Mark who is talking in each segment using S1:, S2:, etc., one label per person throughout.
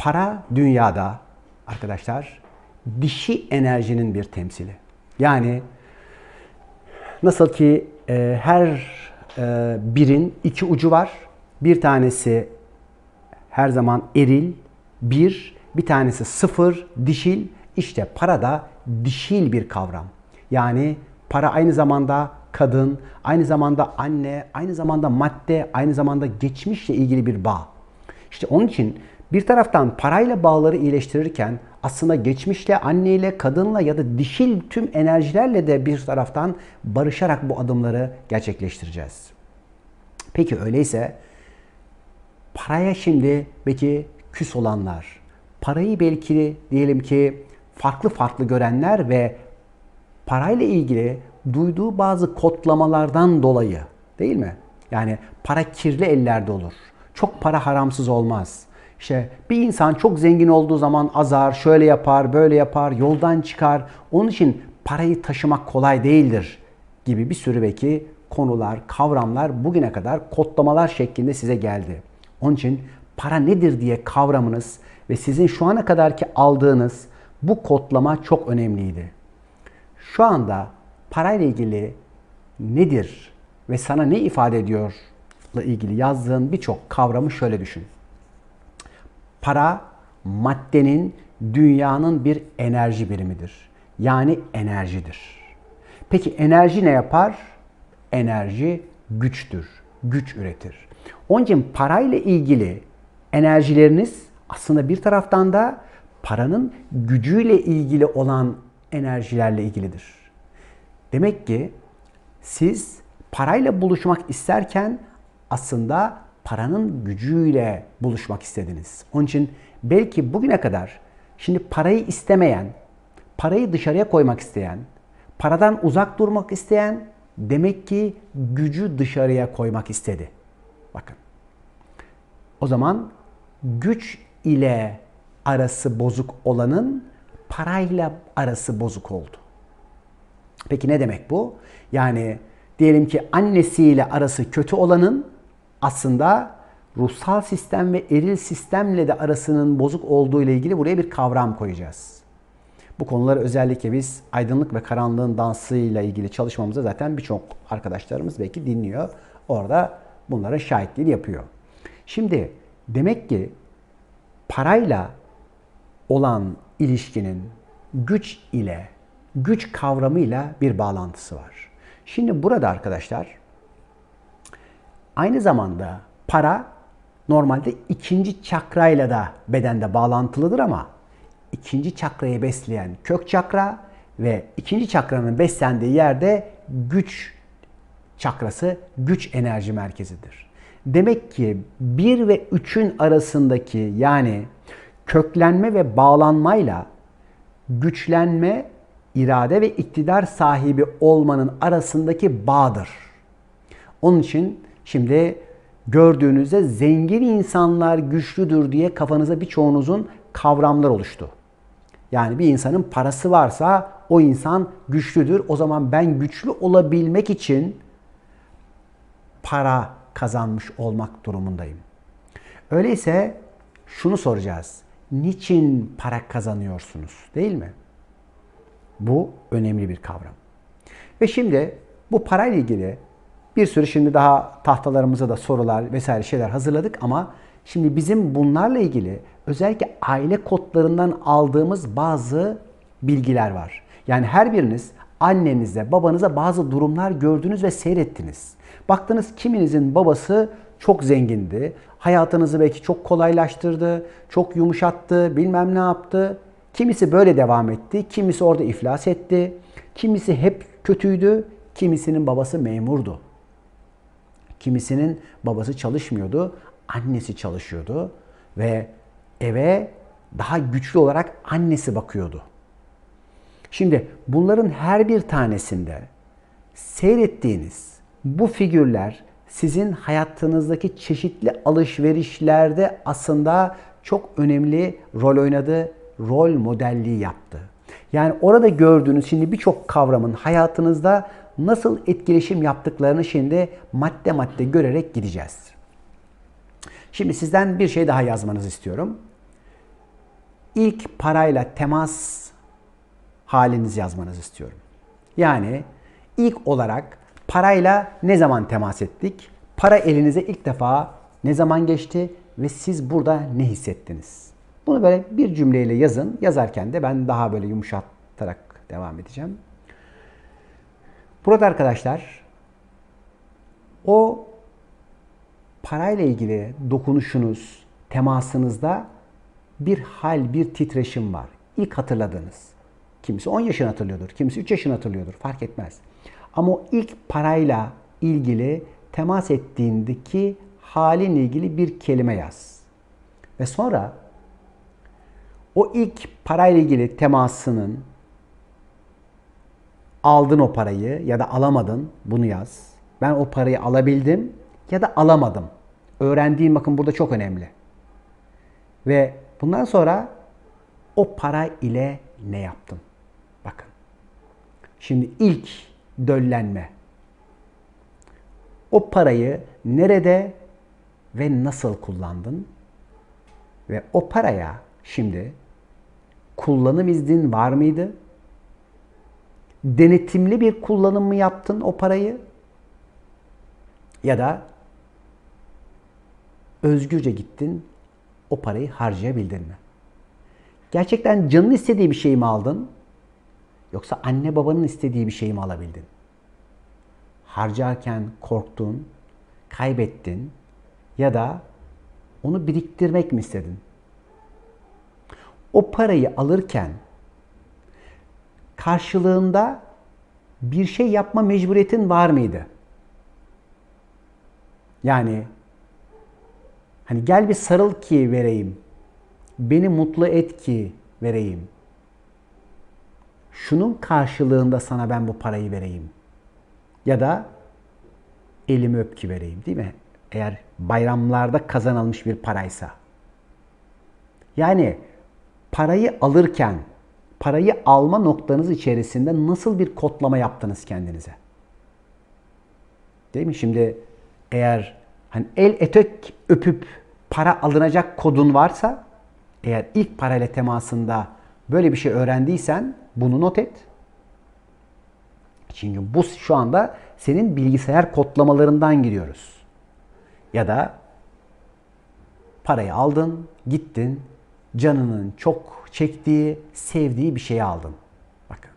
S1: Para dünyada arkadaşlar dişi enerjinin bir temsili. Yani nasıl ki e, her e, birin iki ucu var. Bir tanesi her zaman eril, bir, bir tanesi sıfır, dişil. İşte para da dişil bir kavram. Yani para aynı zamanda kadın, aynı zamanda anne, aynı zamanda madde, aynı zamanda geçmişle ilgili bir bağ. İşte onun için bir taraftan parayla bağları iyileştirirken aslında geçmişle, anneyle, kadınla ya da dişil tüm enerjilerle de bir taraftan barışarak bu adımları gerçekleştireceğiz. Peki öyleyse paraya şimdi belki küs olanlar, parayı belki diyelim ki farklı farklı görenler ve parayla ilgili duyduğu bazı kodlamalardan dolayı değil mi? Yani para kirli ellerde olur. Çok para haramsız olmaz. İşte bir insan çok zengin olduğu zaman azar, şöyle yapar, böyle yapar, yoldan çıkar. Onun için parayı taşımak kolay değildir gibi bir sürü belki konular, kavramlar bugüne kadar kodlamalar şeklinde size geldi. Onun için para nedir diye kavramınız ve sizin şu ana kadarki aldığınız bu kodlama çok önemliydi. Şu anda parayla ilgili nedir ve sana ne ifade ediyorla ilgili yazdığın birçok kavramı şöyle düşün. Para maddenin, dünyanın bir enerji birimidir. Yani enerjidir. Peki enerji ne yapar? Enerji güçtür. Güç üretir. Onun için parayla ilgili enerjileriniz aslında bir taraftan da paranın gücüyle ilgili olan enerjilerle ilgilidir. Demek ki siz parayla buluşmak isterken aslında paranın gücüyle buluşmak istediniz. Onun için belki bugüne kadar şimdi parayı istemeyen, parayı dışarıya koymak isteyen, paradan uzak durmak isteyen demek ki gücü dışarıya koymak istedi. Bakın. O zaman güç ile arası bozuk olanın parayla arası bozuk oldu. Peki ne demek bu? Yani diyelim ki annesiyle arası kötü olanın aslında ruhsal sistem ve eril sistemle de arasının bozuk olduğu ile ilgili buraya bir kavram koyacağız. Bu konuları özellikle biz aydınlık ve karanlığın dansıyla ilgili çalışmamızda zaten birçok arkadaşlarımız belki dinliyor. Orada bunlara şahitliğini yapıyor. Şimdi demek ki parayla olan ilişkinin güç ile, güç kavramıyla bir bağlantısı var. Şimdi burada arkadaşlar aynı zamanda para normalde ikinci çakrayla da bedende bağlantılıdır ama ikinci çakrayı besleyen kök çakra ve ikinci çakranın beslendiği yerde güç çakrası güç enerji merkezidir. Demek ki 1 ve 3'ün arasındaki yani köklenme ve bağlanmayla güçlenme, irade ve iktidar sahibi olmanın arasındaki bağdır. Onun için şimdi gördüğünüzde zengin insanlar güçlüdür diye kafanıza birçoğunuzun kavramlar oluştu. Yani bir insanın parası varsa o insan güçlüdür. O zaman ben güçlü olabilmek için para kazanmış olmak durumundayım. Öyleyse şunu soracağız. Niçin para kazanıyorsunuz? Değil mi? Bu önemli bir kavram. Ve şimdi bu parayla ilgili bir sürü şimdi daha tahtalarımıza da sorular vesaire şeyler hazırladık ama şimdi bizim bunlarla ilgili özellikle aile kodlarından aldığımız bazı bilgiler var. Yani her biriniz annenize, babanıza bazı durumlar gördünüz ve seyrettiniz. Baktınız kiminizin babası çok zengindi. Hayatınızı belki çok kolaylaştırdı, çok yumuşattı, bilmem ne yaptı. Kimisi böyle devam etti, kimisi orada iflas etti. Kimisi hep kötüydü, kimisinin babası memurdu. Kimisinin babası çalışmıyordu, annesi çalışıyordu ve eve daha güçlü olarak annesi bakıyordu. Şimdi bunların her bir tanesinde seyrettiğiniz bu figürler sizin hayatınızdaki çeşitli alışverişlerde aslında çok önemli rol oynadı, rol modelliği yaptı. Yani orada gördüğünüz şimdi birçok kavramın hayatınızda nasıl etkileşim yaptıklarını şimdi madde madde görerek gideceğiz. Şimdi sizden bir şey daha yazmanızı istiyorum. ilk parayla temas halinizi yazmanızı istiyorum. Yani ilk olarak parayla ne zaman temas ettik? Para elinize ilk defa ne zaman geçti ve siz burada ne hissettiniz? Bunu böyle bir cümleyle yazın. Yazarken de ben daha böyle yumuşatarak devam edeceğim. Burada arkadaşlar o parayla ilgili dokunuşunuz, temasınızda bir hal, bir titreşim var. İlk hatırladığınız. Kimisi 10 yaşını hatırlıyordur, kimisi 3 yaşını hatırlıyordur. Fark etmez. Ama o ilk parayla ilgili temas ettiğindeki halinle ilgili bir kelime yaz. Ve sonra o ilk parayla ilgili temasının aldın o parayı ya da alamadın bunu yaz. Ben o parayı alabildim ya da alamadım. Öğrendiğim bakın burada çok önemli. Ve bundan sonra o para ile ne yaptın? Bakın. Şimdi ilk döllenme. O parayı nerede ve nasıl kullandın? Ve o paraya şimdi kullanım iznin var mıydı? Denetimli bir kullanım mı yaptın o parayı? Ya da özgürce gittin, o parayı harcayabildin mi? Gerçekten canın istediği bir şey mi aldın? Yoksa anne babanın istediği bir şey mi alabildin? Harcarken korktun, kaybettin ya da onu biriktirmek mi istedin? O parayı alırken karşılığında bir şey yapma mecburiyetin var mıydı? Yani hani gel bir sarıl ki vereyim. Beni mutlu et ki vereyim. Şunun karşılığında sana ben bu parayı vereyim. Ya da elimi öp ki vereyim değil mi? Eğer bayramlarda kazanılmış bir paraysa. Yani parayı alırken parayı alma noktanız içerisinde nasıl bir kodlama yaptınız kendinize? Değil mi? Şimdi eğer hani el etek öpüp para alınacak kodun varsa eğer ilk parayla temasında böyle bir şey öğrendiysen bunu not et. Çünkü bu şu anda senin bilgisayar kodlamalarından gidiyoruz. Ya da parayı aldın, gittin, canının çok çektiği, sevdiği bir şeyi aldın. Bakın.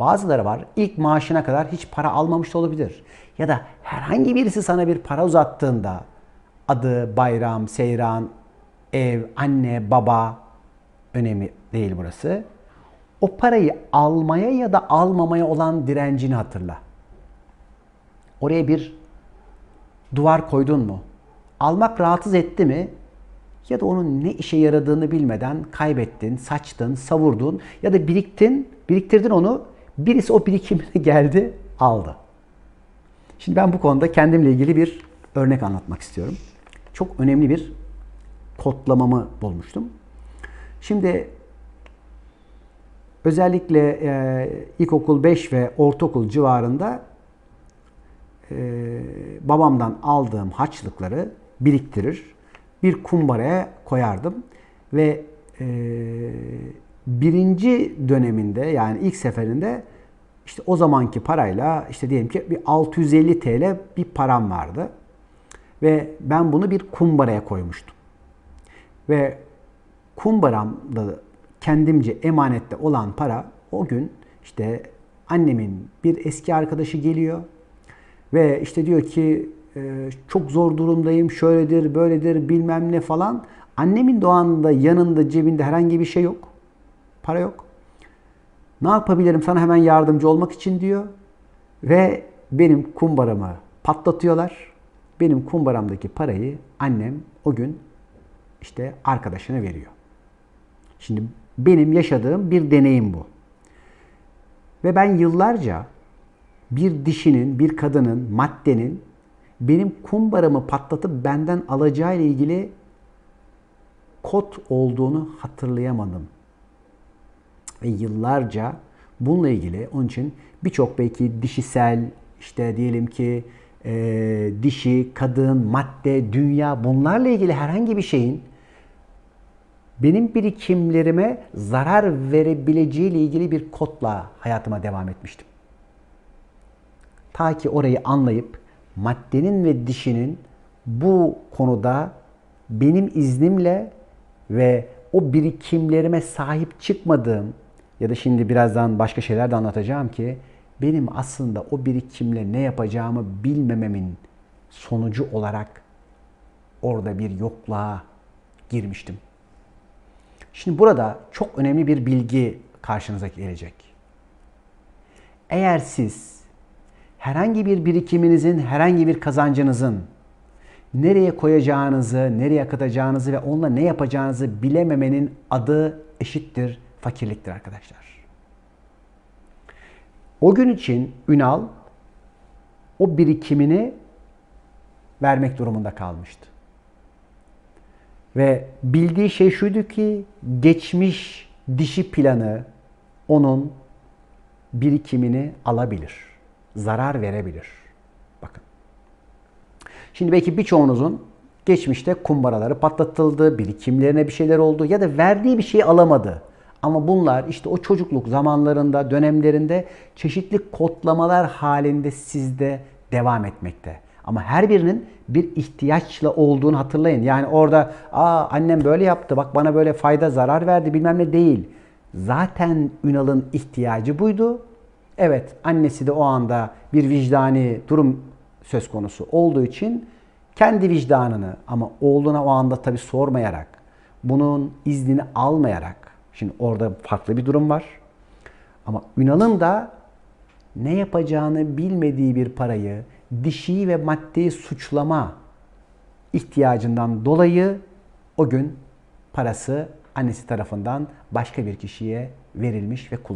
S1: Bazıları var ilk maaşına kadar hiç para almamış da olabilir. Ya da herhangi birisi sana bir para uzattığında adı, bayram, seyran, ev, anne, baba önemli değil burası. O parayı almaya ya da almamaya olan direncini hatırla. Oraya bir duvar koydun mu? Almak rahatsız etti mi? Ya da onun ne işe yaradığını bilmeden kaybettin, saçtın, savurdun ya da biriktin, biriktirdin onu. Birisi o birikimine geldi, aldı. Şimdi ben bu konuda kendimle ilgili bir örnek anlatmak istiyorum. Çok önemli bir kodlamamı bulmuştum. Şimdi özellikle e, ilkokul 5 ve ortaokul civarında e, babamdan aldığım harçlıkları biriktirir, bir kumbaraya koyardım ve e, birinci döneminde yani ilk seferinde işte o zamanki parayla işte diyelim ki bir 650 TL bir param vardı. Ve ben bunu bir kumbaraya koymuştum. Ve kumbaramda kendimce emanette olan para o gün işte annemin bir eski arkadaşı geliyor ve işte diyor ki çok zor durumdayım, şöyledir, böyledir, bilmem ne falan. Annemin doğanında yanında cebinde herhangi bir şey yok. Para yok. Ne yapabilirim sana hemen yardımcı olmak için diyor. Ve benim kumbaramı patlatıyorlar. Benim kumbaramdaki parayı annem o gün işte arkadaşına veriyor. Şimdi benim yaşadığım bir deneyim bu. Ve ben yıllarca bir dişinin, bir kadının, maddenin benim kumbaramı patlatıp benden alacağı ile ilgili kod olduğunu hatırlayamadım. Ve yıllarca bununla ilgili onun için birçok belki dişisel işte diyelim ki e, dişi, kadın, madde, dünya bunlarla ilgili herhangi bir şeyin benim birikimlerime zarar verebileceği ile ilgili bir kodla hayatıma devam etmiştim. Ta ki orayı anlayıp maddenin ve dişinin bu konuda benim iznimle ve o birikimlerime sahip çıkmadığım ya da şimdi birazdan başka şeyler de anlatacağım ki benim aslında o birikimle ne yapacağımı bilmememin sonucu olarak orada bir yokluğa girmiştim. Şimdi burada çok önemli bir bilgi karşınıza gelecek. Eğer siz herhangi bir birikiminizin, herhangi bir kazancınızın nereye koyacağınızı, nereye akıtacağınızı ve onunla ne yapacağınızı bilememenin adı eşittir fakirliktir arkadaşlar. O gün için Ünal o birikimini vermek durumunda kalmıştı. Ve bildiği şey şuydu ki geçmiş dişi planı onun birikimini alabilir. Zarar verebilir. Bakın. Şimdi belki birçoğunuzun geçmişte kumbaraları patlatıldı, birikimlerine bir şeyler oldu ya da verdiği bir şeyi alamadı. Ama bunlar işte o çocukluk zamanlarında, dönemlerinde çeşitli kodlamalar halinde sizde devam etmekte. Ama her birinin bir ihtiyaçla olduğunu hatırlayın. Yani orada aa annem böyle yaptı bak bana böyle fayda zarar verdi bilmem ne değil. Zaten Ünal'ın ihtiyacı buydu. Evet annesi de o anda bir vicdani durum söz konusu olduğu için kendi vicdanını ama oğluna o anda tabi sormayarak bunun iznini almayarak şimdi orada farklı bir durum var. Ama Ünal'ın da ne yapacağını bilmediği bir parayı dişi ve maddi suçlama ihtiyacından dolayı o gün parası annesi tarafından başka bir kişiye verilmiş ve kullanılmış.